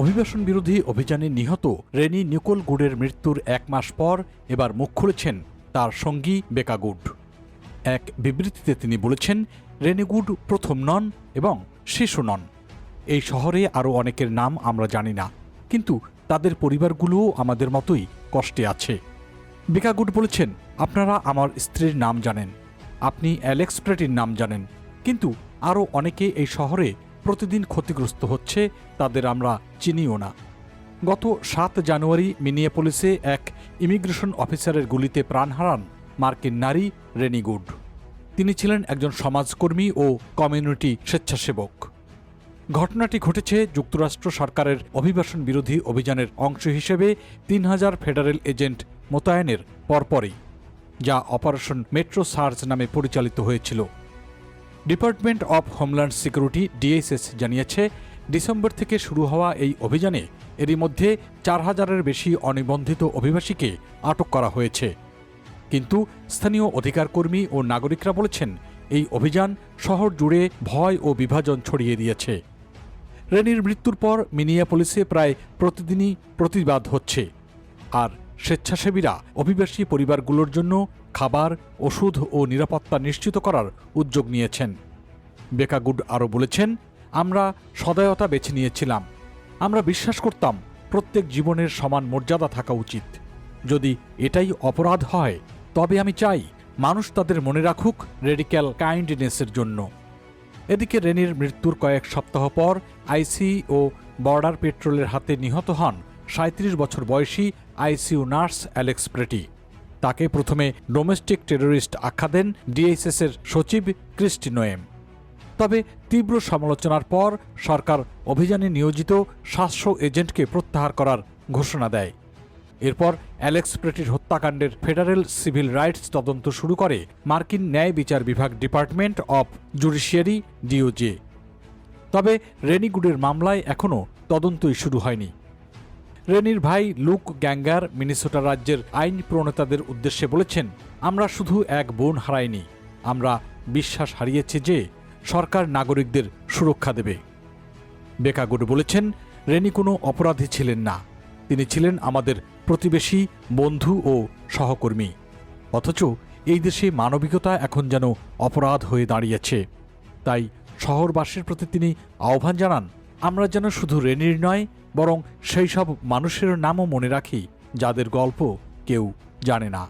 অভিবাসন বিরোধী অভিযানে নিহত রেনি নিকোল গুডের মৃত্যুর এক মাস পর এবার মুখ খুলেছেন তার সঙ্গী বেকা গুড। এক বিবৃতিতে তিনি বলেছেন, রেনি গুড প্রথম নন এবং শিশু নন। এই শহরে আরও অনেকের নাম আমরা জানি না, কিন্তু তাদের পরিবারগুলোও আমাদের মতোই কষ্টে আছে। বেকাগুড বলেছেন, আপনারা আমার স্ত্রীর নাম জানেন। আপনি অ্যালেক্স প্রেটির নাম জানেন। কিন্তু আরও অনেকে এই শহরে প্রতিদিন ক্ষতিগ্রস্ত হচ্ছে, তাদের আমরা চিনিও না। গত সাত জানুয়ারি মিনিয়াপোলিসে এক ইমিগ্রেশন অফিসারের গুলিতে প্রাণ হারান মার্কিন নারী রেনিগুড তিনি ছিলেন একজন সমাজকর্মী ও কমিউনিটি স্বেচ্ছাসেবক। ঘটনাটি ঘটেছে যুক্তরাষ্ট্র সরকারের অভিবাসন বিরোধী অভিযানের অংশ হিসেবে তিন হাজার ফেডারেল এজেন্ট মোতায়েনের পরপরই, যা অপারেশন মেট্রো সার্চ নামে পরিচালিত হয়েছিল। Department of homeland security DSS জানিয়েছে, ডিসেম্বর থেকে শুরু হওয়া এই অভিযানে এরই মধ্যে চার হাজারের বেশি অনিবন্ধিত অভিবাসীকে আটক করা হয়েছে। কিন্তু স্থানীয় অধিকারকর্মী ও নাগরিকরা বলেছেন, এই অভিযান শহর জুড়ে ভয় ও বিভাজন ছড়িয়ে দিয়েছে। রেনির মৃত্যুর পর মিনিয়াপোলিসে প্রায় প্রতিদিনই প্রতিবাদ হচ্ছে। আর স্বেচ্ছাসেবীরা অভিবাসী পরিবারগুলোর জন্য খাবার, ওষুধ ও নিরাপত্তা নিশ্চিত করার উদ্যোগ নিয়েছেন। বেকাগুড আরও বলেছেন, আমরা সদয়তা বেছে নিয়েছিলাম। আমরা বিশ্বাস করতাম প্রত্যেক জীবনের সমান মর্যাদা থাকা উচিত। যদি এটাই অপরাধ হয়, তবে আমি চাই মানুষ তাদের মনে রাখুক রেডিক্যাল কাইন্ডনেসের জন্য। এদিকে রেনির মৃত্যুর কয়েক সপ্তাহ পর আইসি ও বর্ডার পেট্রোলের হাতে নিহত হন সাঁত্রিশ বছর বয়সী আইসিইউ নার্স অ্যালেক্স প্রেটি। তাকে প্রথমে ডোমেস্টিক টেররিস্ট আখ্যা দেন ডিএইচএসের সচিব ক্রিস্টি নোয়েম। তবে তীব্র সমালোচনার পর সরকার অভিযানে নিয়োজিত সাতশো এজেন্টকে প্রত্যাহার করার ঘোষণা দেয়। এরপর অ্যালেক্স প্রেটির হত্যাকাণ্ডের ফেডারেল সিভিল রাইটস তদন্ত শুরু করে মার্কিন ন্যায় বিচার বিভাগ ডিপার্টমেন্ট অব জুডিশিয়ারি, ডিওজে। তবে রেনিগুডের মামলায় এখনও তদন্তই শুরু হয়নি। রেনির ভাই লুক গ্যাঙ্গার মিনিসোটা রাজ্যের আইন প্রণেতাদের উদ্দেশ্যে বলেছেন, আমরা শুধু এক বোন হারাইনি, আমরা বিশ্বাস হারিয়েছি যে সরকার নাগরিকদের সুরক্ষা দেবে। বেকাগুড বলেছেন, রেনি কোনো অপরাধী ছিলেন না, তিনি ছিলেন আমাদের প্রতিবেশী, বন্ধু ও সহকর্মী। অথচ এই দেশে মানবিকতা এখন যেন অপরাধ হয়ে দাঁড়িয়েছে। তাই শহরবাসীর প্রতি তিনি আহ্বান জানান, আমরা যেন শুধু রেনির নয় বরং সেই সব মানুষের নামও মনে রাখি যাদের গল্প কেউ জানে না।